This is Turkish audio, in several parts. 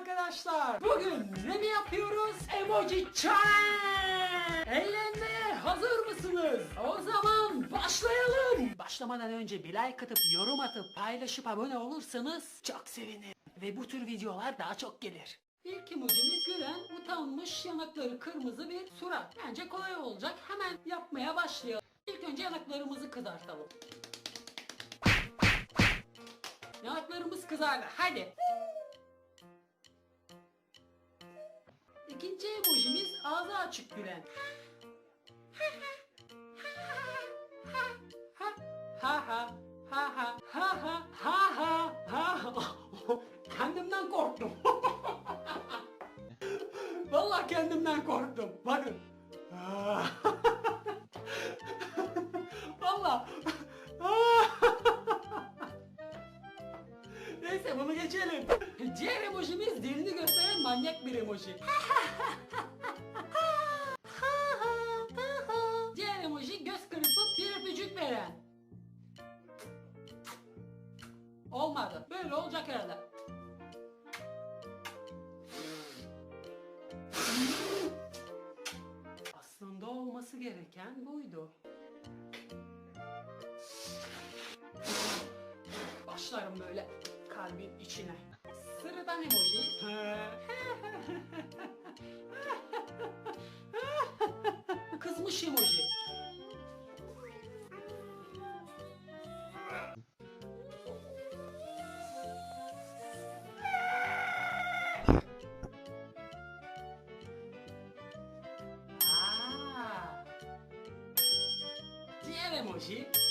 arkadaşlar. Bugün ne mi yapıyoruz? Emoji Challenge. Eğlenmeye hazır mısınız? O zaman başlayalım. Başlamadan önce bir like atıp yorum atıp paylaşıp abone olursanız çok sevinirim. Ve bu tür videolar daha çok gelir. İlk emojimiz gülen, utanmış, yanakları kırmızı bir surat. Bence kolay olacak. Hemen yapmaya başlayalım. İlk önce yanaklarımızı kızartalım. Yanaklarımız kızardı. Hadi. İkinci emojimiz ağzı açık gülen. Ha ha ha ha ha ha ha ha ha ha Kendimden korktum. Vallahi kendimden korktum. Bakın. Vallahi. Neyse bunu geçelim. Diğer emojimiz dilini gösteren manyak bir emoji. Böyle olacak herhalde. Aslında olması gereken buydu. Başlarım böyle kalbin içine. Sıradan emoji. Kızmış emoji. 面膜。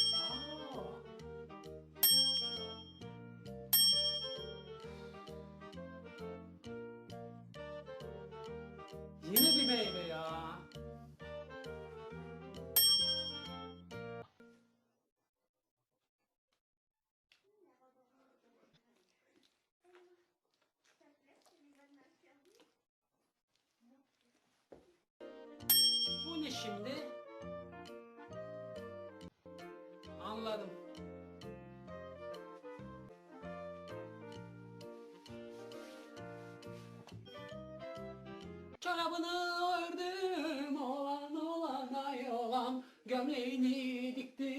Çorabını ördüm olan olana yolam Gömleğini diktim.